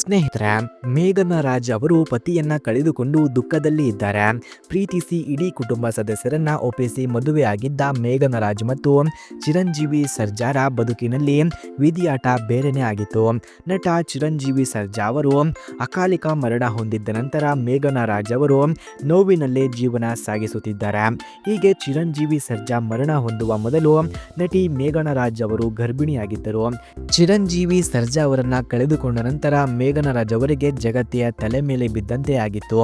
ಸ್ನೇಹಿತರೆ, ಮೇಘನ ರಾಜ್ ಅವರು ಪತಿಯನ್ನ ಕಳೆದುಕೊಂಡು ದುಃಖದಲ್ಲಿ ಇದ್ದಾರೆ. ಪ್ರೀತಿಸಿ ಇಡೀ ಕುಟುಂಬ ಸದಸ್ಯರನ್ನ ಒಪ್ಪಿಸಿ ಮದುವೆಯಾಗಿದ್ದ ಮೇಘನ ರಾಜ್ ಮತ್ತು ಚಿರಂಜೀವಿ ಸರ್ಜಾರ ಬದುಕಿನಲ್ಲಿ ವಿಧಿಯಾಟ ಬೇರೆನೇ ಆಗಿತ್ತು. ನಟ ಚಿರಂಜೀವಿ ಸರ್ಜಾ ಅವರು ಅಕಾಲಿಕ ಮರಣ ಹೊಂದಿದ್ದ ನಂತರ ಮೇಘನ ರಾಜ್ ಅವರು ನೋವಿನಲ್ಲೇ ಜೀವನ ಸಾಗಿಸುತ್ತಿದ್ದಾರೆ. ಹೀಗೆ ಚಿರಂಜೀವಿ ಸರ್ಜಾ ಮರಣ ಹೊಂದುವ ಮೊದಲು ನಟಿ ಮೇಘನ ರಾಜ್ ಅವರು ಗರ್ಭಿಣಿಯಾಗಿದ್ದರು. ಚಿರಂಜೀವಿ ಸರ್ಜಾ ಅವರನ್ನ ಕಳೆದುಕೊಂಡ ನಂತರ ಮೇಘನ ರಾಜ್ ಅವರಿಗೆ ಜಗತ್ತಿಯ ತಲೆ ಮೇಲೆ ಬಿದ್ದಂತೆ ಆಗಿತ್ತು.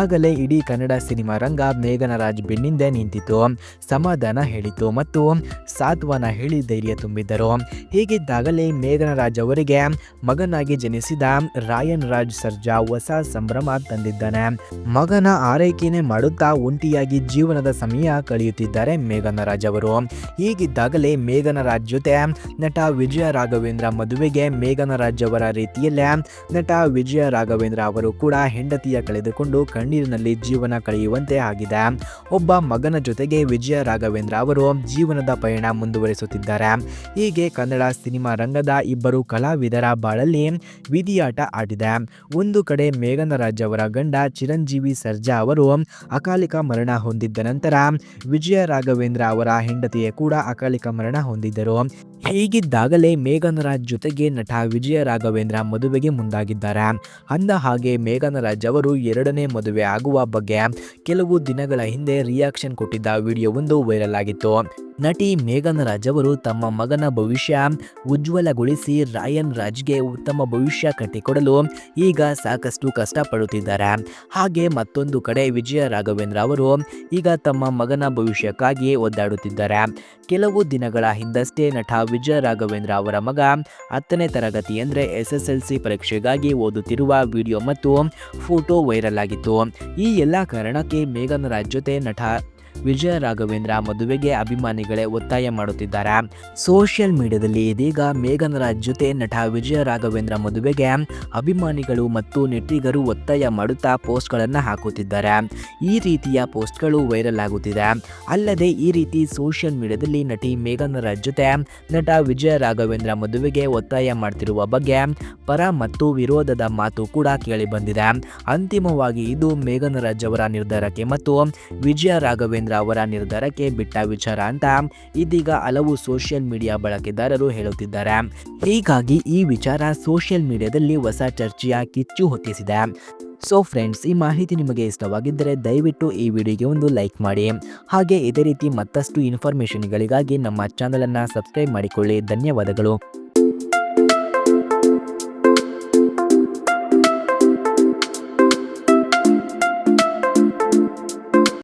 ಆಗಲೇ ಇಡೀ ಕನ್ನಡ ಸಿನಿಮಾ ರಂಗ ಮೇಘನ ರಾಜ್ ಬೆನ್ನಿಂದೆ ನಿಂತಿತು ಸಮಾಧಾನ ಹೇಳಿತು ಮತ್ತು ಸಾತ್ವನ ಹೇಳಿ ಧೈರ್ಯ ತುಂಬಿದ್ದರು. ಹೀಗಿದ್ದಾಗಲೇ ಮೇಘನ ರಾಜ್ ಅವರಿಗೆ ಮಗನಾಗಿ ಜನಿಸಿದ ರಾಯನ್ ರಾಜ್ ಸರ್ಜಾ ಹೊಸ ಸಂಭ್ರಮ ತಂದಿದ್ದಾನೆ. ಮಗನ ಆರೈಕೆನೆ ಮಾಡುತ್ತಾ ಒಂಟಿಯಾಗಿ ಜೀವನದ ಸಮಯ ಕಳೆಯುತ್ತಿದ್ದಾರೆ ಮೇಘನ ರಾಜ್ ಅವರು ಹೀಗಿದ್ದಾಗಲೇ ಮೇಘನ ರಾಜ್ ಜೊತೆ ನಟ ವಿಜಯ ರಾಘವೇಂದ್ರ ಮದುವೆಗೆ ಮೇಘನ ರಾಜ್ ಅವರ ರೀತಿಯಲ್ಲೇ ನಟ ವಿಜಯ ರಾಘವೇಂದ್ರ ಅವರು ಕೂಡ ಹೆಂಡತಿಯ ಕಳೆದುಕೊಂಡು ಕಣ್ಣೀರಿನಲ್ಲಿ ಜೀವನ ಕಳೆಯುವಂತೆ ಆಗಿದೆ. ಒಬ್ಬ ಮಗನ ಜೊತೆಗೆ ವಿಜಯ ರಾಘವೇಂದ್ರ ಅವರು ಜೀವನದ ಪಯಣ ಮುಂದುವರಿಸುತ್ತಿದ್ದಾರೆ. ಹೀಗೆ ಕನ್ನಡ ಸಿನಿಮಾ ರಂಗದ ಇಬ್ಬರು ಕಲಾವಿದರ ಬಾಳಲ್ಲಿ ವಿಧಿಯಾಟ ಆಡಿದೆ. ಒಂದು ಕಡೆ ಮೇಘನರಾಜ್ ಅವರ ಗಂಡ ಚಿರಂಜೀವಿ ಸರ್ಜಾ ಅವರು ಅಕಾಲಿಕ ಮರಣ ಹೊಂದಿದ್ದ ನಂತರ ವಿಜಯ ರಾಘವೇಂದ್ರ ಅವರ ಹೆಂಡತಿಯೇ ಕೂಡ ಅಕಾಲಿಕ ಮರಣ ಹೊಂದಿದ್ದರು. ಹೀಗಿದ್ದಾಗಲೇ ಮೇಘನರಾಜ್ ಜೊತೆಗೆ ನಟ ವಿಜಯ ರಾಘವೇಂದ್ರ ಮದುವೆಗೆ ಮುಂದಾಗಿದ್ದಾರೆ ಅಂದ ಹಾಗೆ ಮೇಘನ ರಾಜ್ ಅವರು ಎರಡನೇ ಮದುವೆ ಆಗುವ ಬಗ್ಗೆ ಕೆಲವು ದಿನಗಳ ಹಿಂದೆ ರಿಯಾಕ್ಷನ್ ಕೊಟ್ಟಿದ್ದ ವಿಡಿಯೋ ಒಂದು ವೈರಲ್ ಆಗಿತ್ತು. ನಟಿ ಮೇಘನ್ ರಾಜ್ ಅವರು ತಮ್ಮ ಮಗನ ಭವಿಷ್ಯ ಉಜ್ವಲಗೊಳಿಸಿ ರಾಯನ್ ರಾಜ್ಗೆ ಉತ್ತಮ ಭವಿಷ್ಯ ಕಟ್ಟಿಕೊಡಲು ಈಗ ಸಾಕಷ್ಟು ಕಷ್ಟಪಡುತ್ತಿದ್ದಾರೆ. ಹಾಗೆ ಮತ್ತೊಂದು ಕಡೆ ವಿಜಯ ರಾಘವೇಂದ್ರ ಅವರು ಈಗ ತಮ್ಮ ಮಗನ ಭವಿಷ್ಯಕ್ಕಾಗಿ ಒದ್ದಾಡುತ್ತಿದ್ದಾರೆ. ಕೆಲವು ದಿನಗಳ ಹಿಂದಷ್ಟೇ ನಟ ವಿಜಯ ರಾಘವೇಂದ್ರ ಅವರ ಮಗ ಹತ್ತನೇ ತರಗತಿ ಅಂದರೆ ಎಸ್ ಎಸ್ ಎಲ್ ಸಿ ಪರೀಕ್ಷೆಗಾಗಿ ಓದುತ್ತಿರುವ ವಿಡಿಯೋ ಮತ್ತು ಫೋಟೋ ವೈರಲ್ ಆಗಿತ್ತು. ಈ ಎಲ್ಲ ಕಾರಣಕ್ಕೆ ಮೇಘನ್ ರಾಜ್ ಜೊತೆ ನಟ ವಿಜಯ ರಾಘವೇಂದ್ರ ಮದುವೆಗೆ ಅಭಿಮಾನಿಗಳೇ ಒತ್ತಾಯ ಮಾಡುತ್ತಿದ್ದಾರೆ. ಸೋಷಿಯಲ್ ಮೀಡಿಯಾದಲ್ಲಿ ಇದೀಗ ಮೇಘನರಾಜ್ ಜೊತೆ ನಟ ವಿಜಯ ರಾಘವೇಂದ್ರ ಮದುವೆಗೆ ಅಭಿಮಾನಿಗಳು ಮತ್ತು ನೆಟ್ಟಿಗರು ಒತ್ತಾಯ ಮಾಡುತ್ತಾ ಪೋಸ್ಟ್ಗಳನ್ನು ಹಾಕುತ್ತಿದ್ದಾರೆ. ಈ ರೀತಿಯ ಪೋಸ್ಟ್ಗಳು ವೈರಲ್ ಆಗುತ್ತಿದೆ. ಅಲ್ಲದೆ ಈ ರೀತಿ ಸೋಷಿಯಲ್ ಮೀಡಿಯಾದಲ್ಲಿ ನಟಿ ಮೇಘನರಾಜ್ ಜೊತೆ ನಟ ವಿಜಯ ರಾಘವೇಂದ್ರ ಮದುವೆಗೆ ಒತ್ತಾಯ ಮಾಡ್ತಿರುವ ಬಗ್ಗೆ ಪರ ಮತ್ತು ವಿರೋಧದ ಮಾತು ಕೂಡ ಕೇಳಿ ಬಂದಿದೆ. ಅಂತಿಮವಾಗಿ ಇದು ಮೇಘನರಾಜ್ ಅವರ ನಿರ್ಧಾರಕ್ಕೆ ಮತ್ತು ವಿಜಯ ರಾಘವೇಂದ್ರ ಅವರ ನಿರ್ಧಾರಕ್ಕೆ ಬಿಟ್ಟ ವಿಚಾರ ಅಂತ ಇದೀಗ ಹಲವು ಸೋಷಿಯಲ್ ಮೀಡಿಯಾ ಬಳಕೆದಾರರು ಹೇಳುತ್ತಿದ್ದಾರೆ. ಹೀಗಾಗಿ ಈ ವಿಚಾರ ಸೋಷಿಯಲ್ ಮೀಡಿಯಾದಲ್ಲಿ ಹೊಸ ಚರ್ಚೆಯ ಕಿಚ್ಚು ಹೊತ್ತಿಸಿದೆ. ಸೊ ಫ್ರೆಂಡ್ಸ್ ಈ ಮಾಹಿತಿ ನಿಮಗೆ ಇಷ್ಟವಾಗಿದ್ದರೆ ದಯವಿಟ್ಟು ಈ ವಿಡಿಯೋಗೆ ಒಂದು ಲೈಕ್ ಮಾಡಿ. ಹಾಗೆ ಇದೇ ರೀತಿ ಮತ್ತಷ್ಟು ಇನ್ಫಾರ್ಮೇಷನ್ಗಳಿಗಾಗಿ ನಮ್ಮ ಚಾನಲನ್ನು ಸಬ್ಸ್ಕ್ರೈಬ್ ಮಾಡಿಕೊಳ್ಳಿ. ಧನ್ಯವಾದಗಳು.